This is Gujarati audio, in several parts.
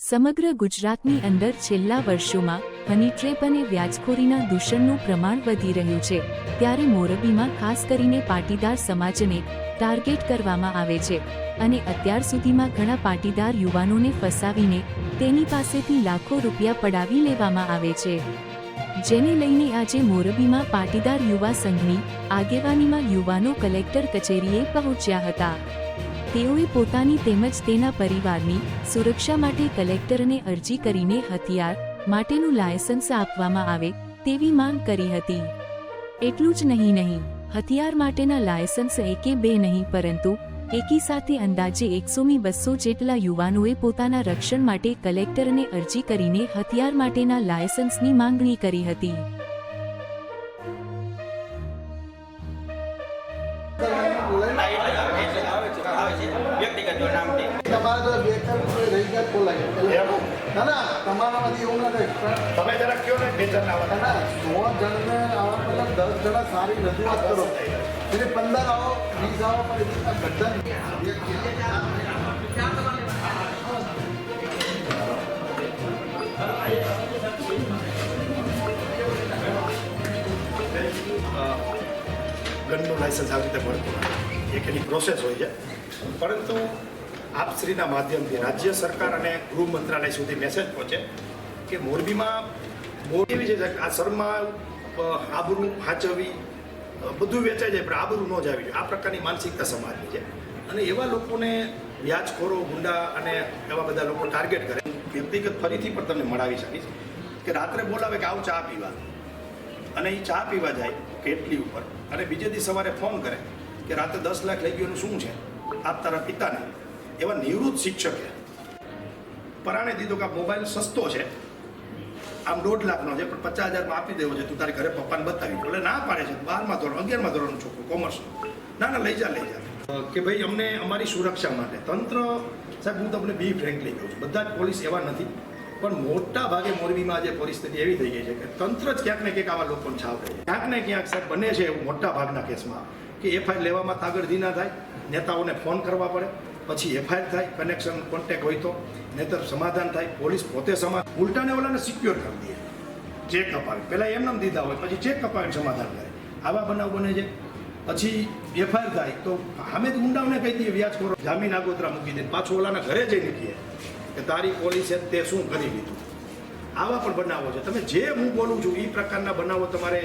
સમગ્ર ગુજરાતની અંદર છેલ્લા વર્ષોમાં હની ટ્રેપ અને વ્યાજખોરીના દૂષણનું પ્રમાણ વધી રહ્યું છે, ત્યારે મોરબીમાં ખાસ કરીને પાટીદાર સમાજને ટાર્ગેટ કરવામાં આવે છે અને અત્યાર સુધીમાં ઘણા પાટીદાર યુવાનોને ફસાવીને તેની પાસેથી લાખો રૂપિયા પડાવી લેવામાં આવે છે. જેને લઈને આજે મોરબીમાં પાટીદાર યુવા સંઘની આગેવાનીમાં યુવાનો કલેક્ટર કચેરીએ પહોંચ્યા હતા. તેઓએ પોતાની તેમજ તેના પરિવારની સુરક્ષા માટે કલેક્ટરને અરજી કરીને હથિયાર માટેનું લાયસન્સ આપવામાં આવે તેવી માંગ કરી હતી. એટલું જ નહીં નહીં. હથિયાર માટેના લાયસન્સ એકે બે નહીં, પરંતુ એકી સાથે અંદાજે એકસોમી બસો જેટલા યુવાનોએ પોતાના રક્ષણ માટે કલેક્ટરને અરજી કરીને હથિયાર માટેના લાયસન્સની માંગણી કરી હતી. નામથી તમારે તો રહી ગયા બોલાય ના ના તમારામાંથી એવું ના થાય. પણ તમે જરા કયો ને બેચર આવો. ના સો જણને આવા પહેલાં દસ જણા સારી રજૂઆત કરો. એટલે પંદર આવો વીસ આવો પણ ગનનું લાયસન્સ આવી રીતે મળતું. એક એની પ્રોસેસ હોય છે. પરંતુ આપશ્રીના માધ્યમથી રાજ્ય સરકાર અને ગૃહ મંત્રાલય સુધી મેસેજ પહોંચે કે મોરબીમાં મોરબી એવી છે આ શર્મા આબરૂ હાચવી બધું વેચાઈ જાય, પણ આબરૂ ન જ આવી આ પ્રકારની માનસિકતા સમાજની છે. અને એવા લોકોને વ્યાજખોરો, ગુંડા અને એવા બધા લોકો ટાર્ગેટ કરે. વ્યક્તિગત ફરીથી પણ તમને મળાવી શકીશ કે રાત્રે બોલાવે કે આવું ચા પીવા. અને એ ચા પીવા જાય કેટલી ઉપર. અને બીજે દી સવારે ફોન કરે કે રાતે દસ લાખ લઈ ગયું શું છે? આપ તારા પિતાને, એવા નિવૃત્ત શિક્ષકે પરાણે દીધો કે આ મોબાઈલ સસ્તો છે, આમ દોઢ લાખનો છે, પણ પચાસ હજારમાં આપી દેવો છે, તું તારી ઘરે પપ્પાને બતાવી. એટલે ના પાડે છે, બારમાં ધોરણ, અગિયારમાં ધોરણનું છોકરું કોમર્સ ના. ના લઈ જા લઈ જા. કે ભાઈ, અમને અમારી સુરક્ષા માટે, તંત્ર, સાહેબ, હું તમને બી ફ્રેન્કલી કહું છું, બધા જ પોલીસ એવા નથી, પણ મોટા ભાગે મોરબીમાં આજે પરિસ્થિતિ એવી થઈ ગઈ છે કે તંત્ર જ ક્યાંક ને ક્યાંક આવા લોકોને છાવ રહે ક્યાંક ને ક્યાંક સાહેબ બને છે એવું મોટા ભાગના કેસમાં, કે એફઆઈઆર લેવામાં તાગડધી ના થાય નેતાઓને ફોન કરવા પડે, પછી એફઆઈઆર થાય કનેક્શન કોન્ટેક હોય તો, નહીતર સમાધાન થાય, પોલીસ પોતે સમા ઉલટાને ઓલાને સિક્યોર કરી દે. ચેક અપાવે પહેલાં એમને દીધા હોય, પછી ચેક અપાવીને સમાધાન કરે આવા બનાવ બને છે. પછી એફઆઈઆર થાય, તો અમે ગુંડાઓને કહી દઈએ વ્યાજ કરો જામીન આગોતરા મૂકી દે. પાછું ઓલાના ઘરે જઈને કહીએ કે તારી પોલીસે તે શું કરી લીધું? આવા પણ બનાવો છે. તમે જે હું બોલું છું, એ પ્રકારના બનાવો તમારે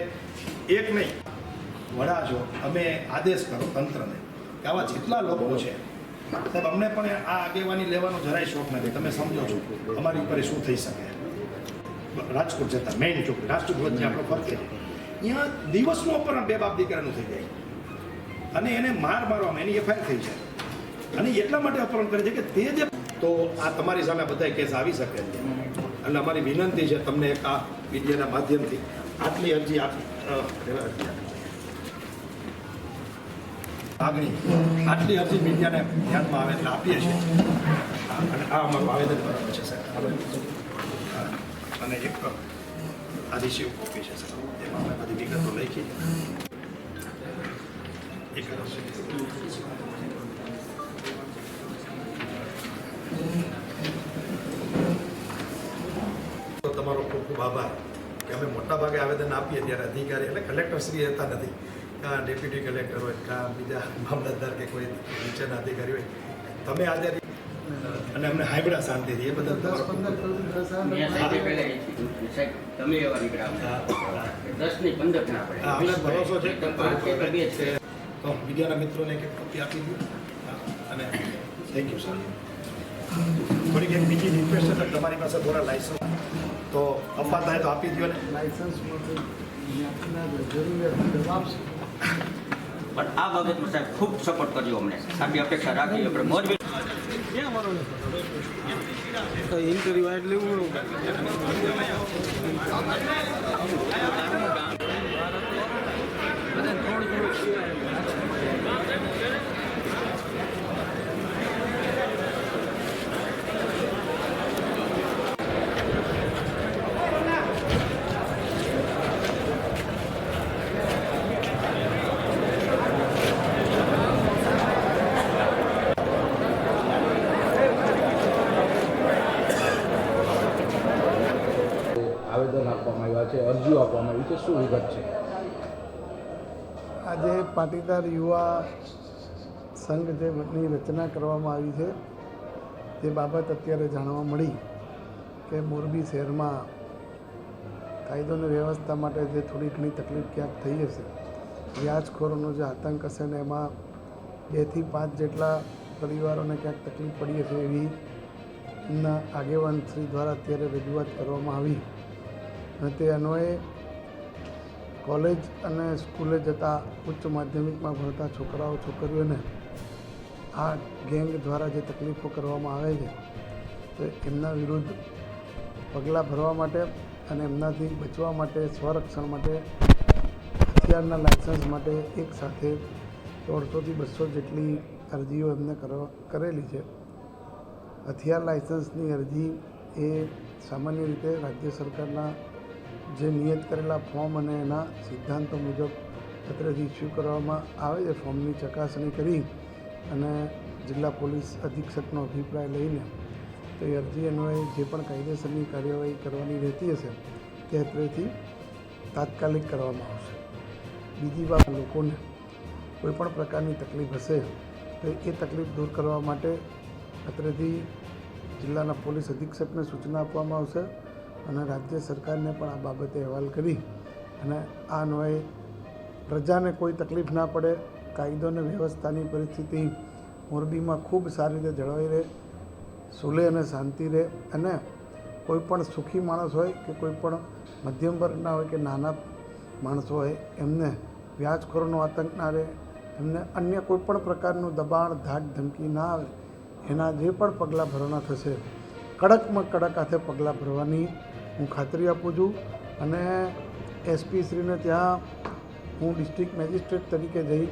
એક નહીં. વડા છો અમે આદેશ કરો તંત્રને. આવા જેટલા લોકો છે, સાહેબ, અમને પણ આ આગેવાની લેવાનો જરાય શોખ નથી. તમે સમજો છો, અમારી ઉપર શું થઈ શકે? રાજકોટ જતા મેઇન ચોક જે આપણો ફરક છે અહીંયા દિવસનું અપહરણ બે બાપ દીકરાનું થઈ જાય. અને એને માર મારવામાં એની એફઆઈઆર થઈ છે અને એટલા માટે અપહરણ કરે છે કે તે જે તો આ તમારી સામે બધા કેસ આવી શકે છે. એટલે અમારી વિનંતી છે તમને એક આ મીડિયાના માધ્યમથી આટલી અરજી આપ અ, રહેવા અરજી આપી. માગણી આટલી અરજી મીડિયાને ધ્યાનમાં આવે એટલે આપીએ છીએ. અને આ અમારું આવેદન પત્ર છે, સાહેબ. અને એક આ કોપી છે સર એમાં અમે બધી વિગતો લખી. એક તમારો ખૂબ ખૂબ આભાર કે અમે મોટા ભાગે આવેદન આપીએ ત્યારે અધિકારી એટલે કલેક્ટર શ્રી રહેતા નથી. કાં ડેપ્યુટી કલેક્ટર હોય કાં બીજા મામલતદાર કે કોઈ નીચેના અધિકારી હોય તમે આજે અને અમને હાઈબ્રા શાંતિથી એ બધા દસ પંદર અમને ભરોસો છે છે. તો બીજાના મિત્રોને એક કોપી આપી દો અને થેન્ક યુ સર થોડીક એક બીજી રિક્વેસ્ટ છે તમારી પાસે થોડા લાયસન્સ તો અપાતા થાય તો આપી દો ને. લાયસન્સ માટે જ્ઞાતિના જરૂરિયાત જવાબ આપશે પણ આ બાબતમાં સાહેબ ખૂબ સપોર્ટ કર્યો અમને. સાબી અપેક્ષા રાખી આપણે મોરબી ઇન્ટરવ્યુ આ લેવું બધા થોડું થોડું એવું આપવામાં આવ્યા છે, અરજીઓ આપવામાં આવી છે, શું વિગત છે? આજે પાટીદાર યુવા સંઘ જેની રચના કરવામાં આવી છે, તે બાબત અત્યારે જાણવા મળી કે મોરબી શહેરમાં કાયદો અને વ્યવસ્થા માટે જે થોડી ઘણી તકલીફ ક્યાંક થઈ હશે. વ્યાજખોરોનો જે આતંક હશે ને એમાં બેથી પાંચ જેટલા પરિવારોને ક્યાંક તકલીફ પડી હશે એવી એમના આગેવાન શ્રી દ્વારા અત્યારે રજૂઆત કરવામાં આવી. અને તે અન્વયે કોલેજ અને સ્કૂલે જતા ઉચ્ચ માધ્યમિકમાં ભણતા છોકરાઓ, છોકરીઓને આ ગેંગ દ્વારા જે તકલીફો કરવામાં આવે છે, તો એમના વિરુદ્ધ પગલાં ભરવા માટે અને એમનાથી બચવા માટે, સ્વરક્ષણ માટે, હથિયારના લાયસન્સ માટે એક સાથે દોઢસોથી બસો જેટલી અરજીઓ એમને કરેલી છે. હથિયાર લાયસન્સની અરજી એ સામાન્ય રીતે રાજ્ય સરકારના જે નિયત કરેલા ફોર્મ અને એના સિદ્ધાંતો મુજબ પત્રથી ઇસ્યુ કરવામાં આવે છે, ફોર્મની ચકાસણી કરી અને જિલ્લા પોલીસ અધિક્ષકનો અભિપ્રાય લઈને તો એ અરજી અન્વયે જે પણ કાયદેસરની કાર્યવાહી કરવાની રહેતી હશે, તે અત્રેથી તાત્કાલિક કરવામાં આવશે. બીજી વાત, લોકોને કોઈપણ પ્રકારની તકલીફ હશે, તો એ તકલીફ દૂર કરવા માટે અત્રેથી જિલ્લાના પોલીસ અધિક્ષકને સૂચના આપવામાં આવશે અને રાજ્ય સરકારને પણ આ બાબતે અહેવાલ કરી અને આ અન્વયે પ્રજાને કોઈ તકલીફ ના પડે, કાયદો અને વ્યવસ્થાની પરિસ્થિતિ મોરબીમાં ખૂબ સારી રીતે જળવાઈ રહે, સુલે અને શાંતિ રહે અને કોઈ પણ સુખી માણસ હોય કે કોઈ પણ મધ્યમ વર્ગના હોય કે નાના માણસો હોય, એમને વ્યાજખોરોનો આતંક ના રહે, એમને અન્ય કોઈ પણ પ્રકારનું દબાણ, ધાક ધમકી ના આવે, એના જે પણ પગલાં ભરવાના થશે, કડકમાં કડક હાથે પગલાં ભરવાની હું ખાતરી આપું છું અને એસપી શ્રીને ત્યાં હું ડિસ્ટ્રિક્ટ મેજિસ્ટ્રેટ તરીકે જઈ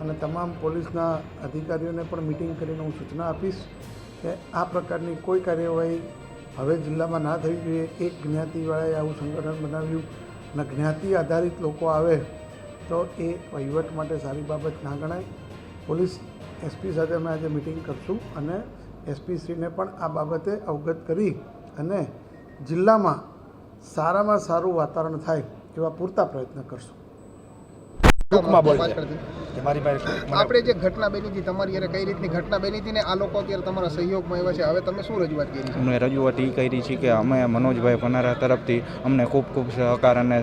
અને તમામ પોલીસના અધિકારીઓને પણ મિટિંગ કરીને હું સૂચના આપીશ કે આ પ્રકારની કોઈ કાર્યવાહી હવે જિલ્લામાં ના થવી જોઈએ. એક જ્ઞાતિવાળાએ આવું સંગઠન બનાવ્યું અને જ્ઞાતિ આધારિત લોકો આવે તો એ વહીવટ માટે સારી બાબત ના ગણાય. પોલીસ એસપી સાથે અમે આજે મિટિંગ કરશું અને એસપી શ્રીને પણ આ બાબતે અવગત કરી અને જિલ્લામાં સારામાં સારું વાતાવરણ થાય એવા પૂરતા પ્રયત્ન કરશું. ટૂંકમાં બોલજે મારી પાસે આપણે જે ઘટના બની હતી તમારી અરે કઈ રીતની ઘટના બની હતી ને આ લોકો અત્યારે તમારા સહયોગમાં આવ્યા છે? હવે તમે શું રજૂઆત કરી અમે રજૂઆત એ કરી છે કે અમે મનોજભાઈ પનારા તરફથી અમને ખૂબ ખૂબ સહકાર અને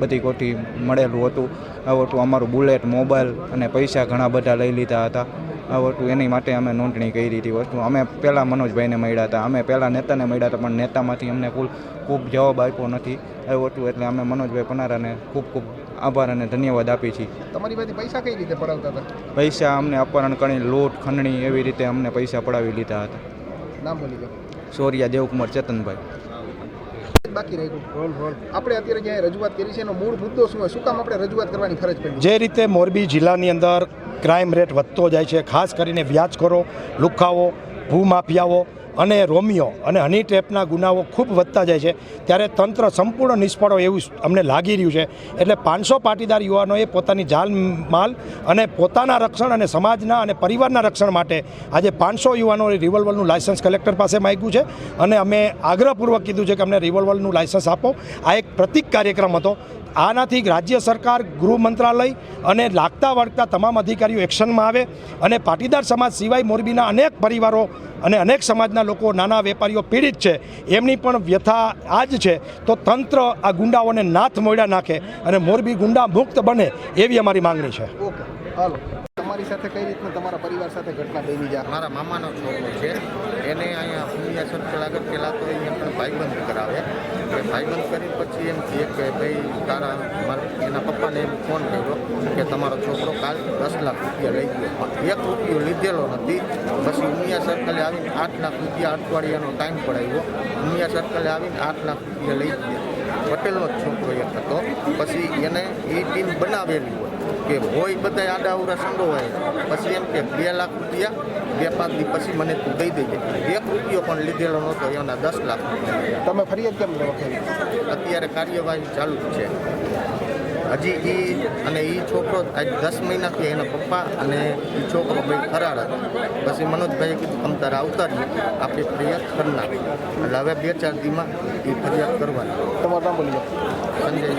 બધી કોઠી મળેલું હતું. આવું હતું અમારું બુલેટ મોબાઈલ અને પૈસા ઘણા બધા લઈ લીધા હતા. હતું એની માટે અમે નોંધણી કરી હતી વસ્તુ. અમે પહેલાં મનોજભાઈને મળ્યા હતા. અમે પહેલાં નેતાને મળ્યા હતા પણ નેતામાંથી અમને કુલ ખૂબ જવાબ આપ્યો નથી. આવ્યું હતું એટલે અમે મનોજભાઈ પનારાને ખૂબ ખૂબ આભાર અને ધન્યવાદ આપી છીએ. તમારી પાસે પૈસા કઈ રીતે પડાવતા હતા? પૈસા અમને અપહરણ કરી લૂંટ ખંડણી એવી રીતે અમને પૈસા પડાવી લીધા હતા. નામ બોલી દો. સોરિયા દેવકુમાર ચેતનભાઈ. બાકી રહ્યું આપણે અત્યારે જ્યાં રજૂઆત કરી છે એનો મૂળ મુદ્દો શું હોય? શું કામ આપણે રજૂઆત કરવાની ફરજ પડી? જે રીતે મોરબી જિલ્લાની અંદર ક્રાઇમ રેટ વધતો જાય છે. ખાસ કરીને વ્યાજખોરો લુખાઓ ભૂમાફિયાઓ અને રોમિયો અને હની ટ્રેપના ગુનાઓ ખૂબ વધતા જાય છે. ત્યારે તંત્ર સંપૂર્ણ નિષ્ફળ હોય એવું અમને લાગી રહ્યું છે. એટલે પાંચસો પાટીદાર યુવાનોએ પોતાની જાન માલ અને પોતાના રક્ષણ અને સમાજના અને પરિવારના રક્ષણ માટે આજે પાંચસો યુવાનોએ રિવોલ્વરનું લાયસન્સ કલેક્ટર પાસે માગ્યું છે. અને અમે આગ્રહપૂર્વક કીધું છે કે અમને રિવોલ્વરનું લાયસન્સ આપો. આ એક પ્રતિક કાર્યક્રમ હતો. આનાથી રાજ્ય સરકાર, ગૃહ મંત્રાલય અને લાગતા વળગતા તમામ અધિકારીઓ એક્શનમાં આવે. અને પાટીદાર સમાજ સિવાય મોરબીના અનેક પરિવારો અને અનેક સમાજના લોકો નાના વેપારીઓ પીડિત છે. એમની પણ વ્યથા આ જ છે. તો તંત્ર આ ગુંડાઓને નાથ મોડ્યા નાખે અને મોરબી ગુંડા મુક્ત બને એવી અમારી માંગણી છે. ઓકે હાલો. તમારી સાથે કઈ રીતના તમારા પરિવાર સાથે ઘટના બની જાય મારા મામાનો છોકરો છે. એને અહીંયા સર્કલ આગળ પહેલાં તો અહીંયા પણ ભાઈબંધ કરાવે. એ ભાઈબંધ કરી પછી એમ કહે કે ભાઈ તારા મારા એના પપ્પાને એમ ફોન કર્યો કે તમારો છોકરો કાલ દસ લાખ રૂપિયા લઈ ગયો. એક રૂપિયો લીધેલો નથી. પછી ઉમિયા સર્કલે આવીને આઠ લાખ રૂપિયા અઠવાડિયાનો ટાઈમ પડાવ્યો. ઉમિયા સર્કલે આવીને આઠ લાખ રૂપિયા લઈ ગયા. પટેલનો જ છોકરો એક હતો. પછી એને એ ટીમ બનાવેલી હોય કે હોય બધા આડાવડા સંડો હોય પછી એમ કે બે લાખ રૂપિયા બે પાંચ દી પછી મને તું દઈ દેજે. એક રૂપિયો પણ લીધેલો નહોતો એના દસ લાખ રૂપિયા. તમે ફરિયાદ કેમ અત્યારે કાર્યવાહી ચાલુ જ છે. હજી એ અને એ છોકરો આજ દસ મહિનાથી એના પપ્પા અને એ છોકરો ભાઈ ફરાર હતો. પછી મનોજભાઈએ કીધું તમે તારે આવતા રહીએ આપણી ફરિયાદ કરી નાખી. એટલે હવે બે ચાર દીમાં એ ફરિયાદ કરવાની. તમારું નામ બોલી સંજય